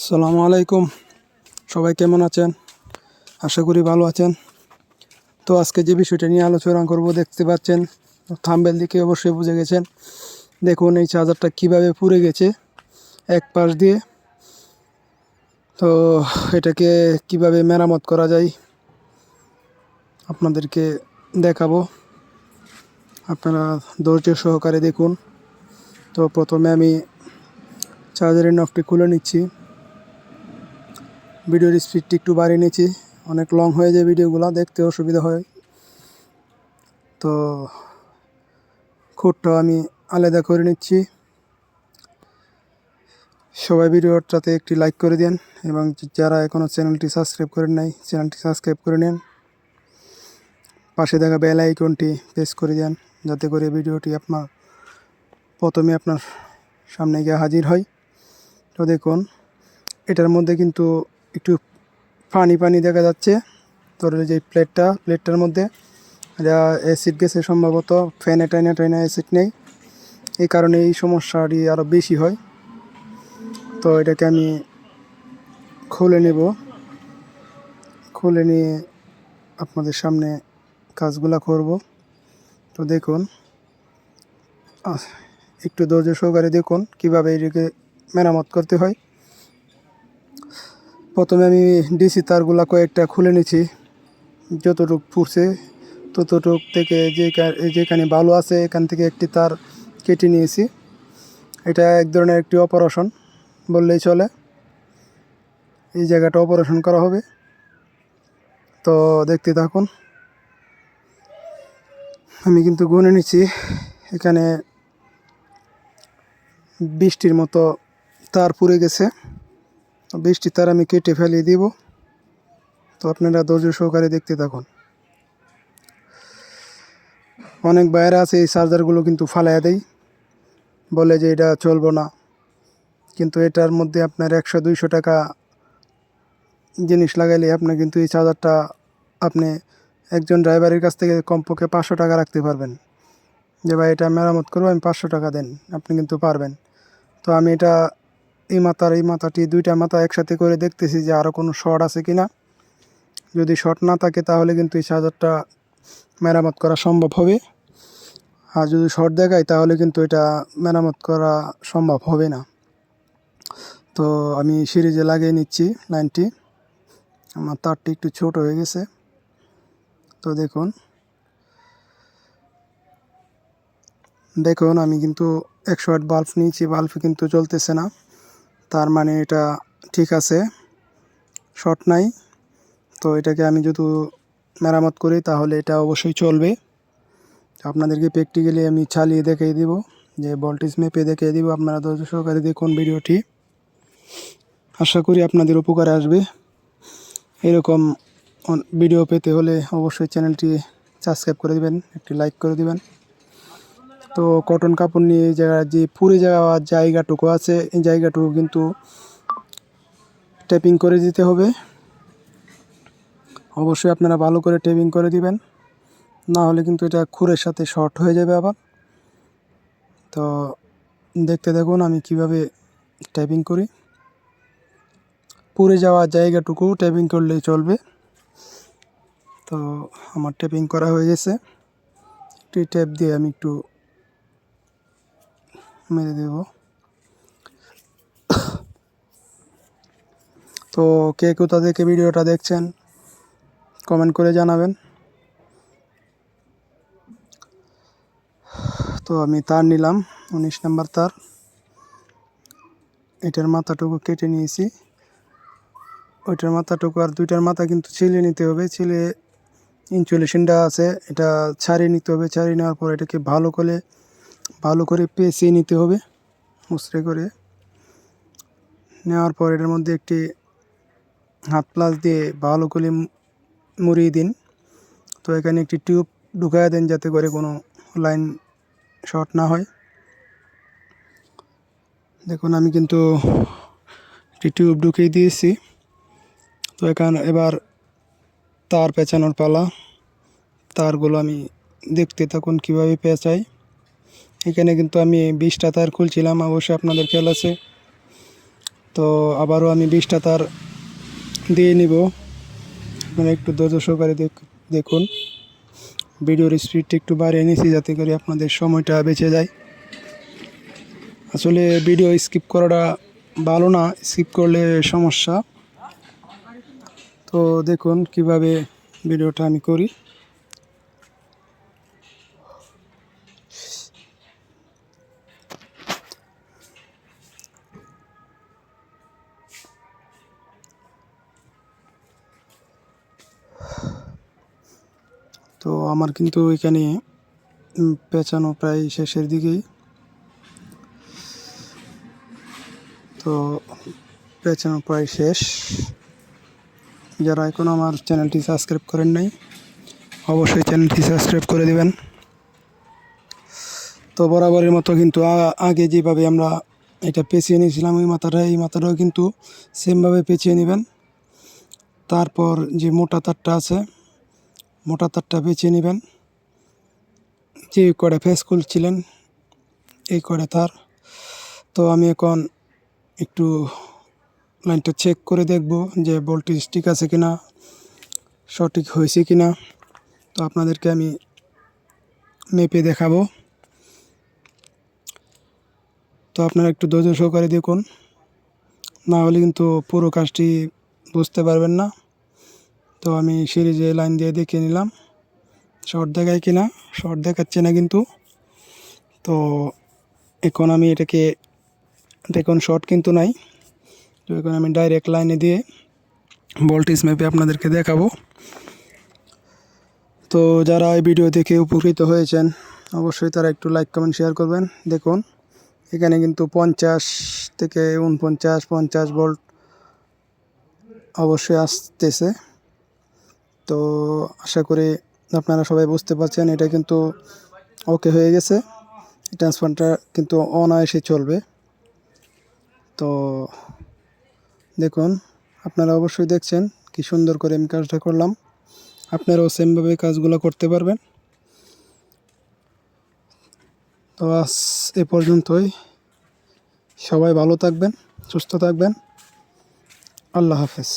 আসসালামু আলাইকুম। সবাই কেমন আছেন? আশা করি ভালো আছেন। তো আজকে যে বিষয়টা নিয়ে আলোচনা করব, দেখতে পাচ্ছেন, থাম্বেল দিকে অবশ্যই বুঝে গেছেন। দেখুন, এই চার্জারটা কীভাবে পুড়ে গেছে এক পাশ দিয়ে। তো এটাকে কীভাবে মেরামত করা যায়, আপনাদেরকে দেখাবো। আপনারা ধৈর্য সহকারে দেখুন। তো প্রথমে আমি চার্জারের নকটি খুলে নিচ্ছি। ভিডিওর স্পিডটি একটু বাড়িয়ে নিয়েছি। অনেক লং হয়ে যায় ভিডিওগুলো, দেখতে অসুবিধা হয়। তো খুঁটটাও আমি আলাদা করে নিচ্ছি। সবাই ভিডিওটাতে একটি লাইক করে দেন এবং যারা এখনও চ্যানেলটি সাবস্ক্রাইব করেন নাই, চ্যানেলটি সাবস্ক্রাইব করে নেন। পাশে দেখা বেল আইকনটি প্রেস করে দেন, যাতে করে ভিডিওটি আপনার প্রথমে আপনার সামনে গিয়ে হাজির হয়। তো দেখুন, এটার মধ্যে কিন্তু একটু পানি পানি দেখা যাচ্ছে। তোর যে প্লেটটা, প্লেটটার মধ্যে এটা অ্যাসিড গেছে সম্ভবত, ফ্যানে টাইনা টাইনা অ্যাসিড নেই। এই কারণে এই সমস্যাটি আরও বেশি হয়। তো এটাকে আমি খুলে নেব। খুলে নিয়ে আপনাদের সামনে কাজগুলা করব। তো দেখুন একটু ধৈর্য সহকারে দেখুন কীভাবে এটাকে মেরামত করতে হয়। প্রথমে আমি ডিসি তারগুলা কয়েকটা খুলে নিছি। যতটুক পুড়ছে, ততটুক থেকে যে যেখানে ভালো আছে, এখান থেকে একটি তার কেটে নিয়েছি। এটা এক ধরনের একটি অপারেশন বললেই চলে। এই জায়গাটা অপারেশন করা হবে। তো দেখতে থাকুন। আমি কিন্তু গুনে নিচ্ছি এখানে বৃষ্টির মতো তার পুড়ে গেছে। বৃষ্টি তার আমি কেটে ফেলিয়ে দিব। তো আপনারা ধৈর্য সহকারে দেখতে থাকুন। অনেক বাইরে আছে, এই চার্জারগুলো কিন্তু ফালাইয়া দেয় বলে যে এটা চলবো না। কিন্তু এটার মধ্যে আপনার একশো, দুইশো টাকা জিনিস লাগাইলে আপনি কিন্তু এই চার্জারটা আপনি একজন ড্রাইভারের কাছ থেকে কমপক্ষে পাঁচশো টাকা রাখতে পারবেন। যে ভাই এটা মেরামত করব আমি পাঁচশো টাকা দেন, আপনি কিন্তু পারবেন। তো আমি এটা এই মাথার, এই মাথাটি, দুইটা মাথা একসাথে করে দেখতেছি যে আরও কোনো শর্ট আছে কি না যদি শর্ট না থাকে তাহলে কিন্তু এই চার্জারটা মেরামত করা সম্ভব হবে। আর যদি শর্ট দেখায় তাহলে কিন্তু এটা মেরামত করা সম্ভব হবে না। তো আমি সিরিজে লাগিয়ে নিচ্ছি লাইনটি। আমার তারটি একটু ছোট হয়ে গেছে। তো দেখুন। দেখুন, আমি কিন্তু একশো আট বাল্ব নিয়েছি, বাল্ব কিন্তু চলতেছে না। তার মানে এটা ঠিক আছে। শর্ট নাই। তো এটাকে আমি যদি মেরামত করি তাহলে এটা অবশ্যই চলবে। আপনাদেরকে প্র্যাকটিক্যালি আমি চালিয়ে দেখিয়ে দিব, যে ভোল্টেজ মেপে দেখিয়ে দিব আপনারা ধৈর্য সহকারে দেখুন ভিডিওটি। আশা করি আপনাদের উপকারে আসবে। এরকম ভিডিও পেতে হলে অবশ্যই চ্যানেলটি সাবস্ক্রাইব করে দিবেন, একটি লাইক করে দিবেন। তো কটন কাপড় নিয়ে এই জায়গা যে পুড়ে যাওয়ার জায়গাটুকু আছে, এই জায়গাটুকু কিন্তু টেপিং করে দিতে হবে। অবশ্যই আপনারা ভালো করে টেপিং করে দিবেন, না হলে কিন্তু এটা খুরের সাথে শর্ট হয়ে যাবে আবার। তো দেখতে দেখুন আমি কীভাবে টাইপিং করি। পুড়ে যাওয়া জায়গাটুকু টাইপিং করলেই চলবে। তো আমার টেপিং করা হয়ে গেছে। একটি ট্যাপ দিয়ে আমি একটু মেরে দেব। তো কে কোথা থেকে ভিডিওটা দেখছেন কমেন্ট করে জানাবেন। তো আমি তার নিলাম, উনিশ নাম্বার তার। এটার মাথাটুকু কেটে নিয়েছি। ওইটার মাথাটুকু আর দুইটার মাথা কিন্তু ছিলে নিতে হবে, ছিলে ইনসুলেশনটা আছে, এটা ছাড়িয়ে নিতে হবে, ছাড়িয়ে নেওয়ার পর এটাকে ভালো করে ভালো করে পেঁচিয়ে নিতে হবে মুসড়ে করে। নেওয়ার পর এটার মধ্যে একটি হাত প্লাস দিয়ে ভালো করে মুড়িয়ে দিন। তো এখানে একটি টিউব ঢুকায় দেন যাতে করে কোনো লাইন শর্ট না হয়। দেখুন, আমি কিন্তু একটি টিউব ঢুকিয়ে দিয়েছি। তো এখানে, এবার তার পেঁচানোর পালা, তারগুলো আমি দেখতে থাকুন কীভাবে পেঁচাই। এখানে কিন্তু আমি বিশটা তার খুলছিলাম, অবশ্যই আপনাদের খেয়াল আছে। তো আবারও আমি বিশটা তার দিয়ে নিব। আপনারা একটু ধৈর্য সহকারে দেখ- দেখুন। ভিডিওর স্পিডটা একটু বাড়িয়ে নিয়েছি যাতে করে আপনাদের সময়টা বেঁচে যায়। আসলে ভিডিও স্কিপ করাটা ভালো না, স্কিপ করলে সমস্যা। তো দেখুন কীভাবে ভিডিওটা আমি করি। তো আমার কিন্তু এখানে পেঁচানো প্রায় শেষের দিকেই। তো পেঁচানো প্রায় শেষ। যারা এখন আমার চ্যানেলটি সাবস্ক্রাইব করেন নাই, অবশ্যই চ্যানেলটি সাবস্ক্রাইব করে দিবেন। তো বরাবরের মতো কিন্তু আগে যেভাবে আমরা এটা পেঁচিয়ে নিয়েছিলাম, ওই মাথাটা, এই মাথাটাও কিন্তু সেমভাবে পেঁচিয়ে নেবেন। তারপর যে মোটা তারটা আছে মোটা তারটা পেঁচিয়ে নেবেন। যে করে ফেস খুলছিলেন এই করে তার। তো আমি এখন একটু লাইনটা চেক করে দেখব যে ভোল্টেজ ঠিক আছে কিনা, সঠিক হয়েছে কিনা। তো আপনাদেরকে আমি মেপে দেখাবো। তো আপনারা একটু ধৈর্য সহকারে দেখুন। না হলে কিন্তু পুরো কাজটি বুঝতে পারবেন না। তো আমি সিরিজে লাইন দিয়ে দেখিয়ে নিলাম। শর্ট দেখায় কিনা শর্ট দেখাচ্ছে না কিন্তু। তো এখন আমি এটাকে, এটা এখন শর্ট কিন্তু নাই। তো এখন আমি ডাইরেক্ট লাইনে দিয়ে ভোল্টেজ মেপে আপনাদেরকে দেখাবো। তো যারা এই ভিডিও দেখে উপকৃত হয়েছেন, অবশ্যই তারা একটু লাইক কমেন্ট শেয়ার করবেন। দেখুন, এখানে কিন্তু পঞ্চাশ থেকে উনপঞ্চাশ পঞ্চাশ ভোল্ট অবশ্যই আসতেছে। তো আশা করি আপনারা সবাই বুঝতে পারছেন, এটা কিন্তু ওকে হয়ে গেছে। ট্রান্সফারটা কিন্তু অনায়াসে চলবে। তো দেখুন, আপনারা অবশ্যই দেখছেন কি সুন্দর করে আমি কাজটা করলাম। আপনারাও সেমভাবে কাজগুলো করতে পারবেন। তো আজ এ পর্যন্তই। সবাই ভালো থাকবেন, সুস্থ থাকবেন। আল্লাহ হাফেজ।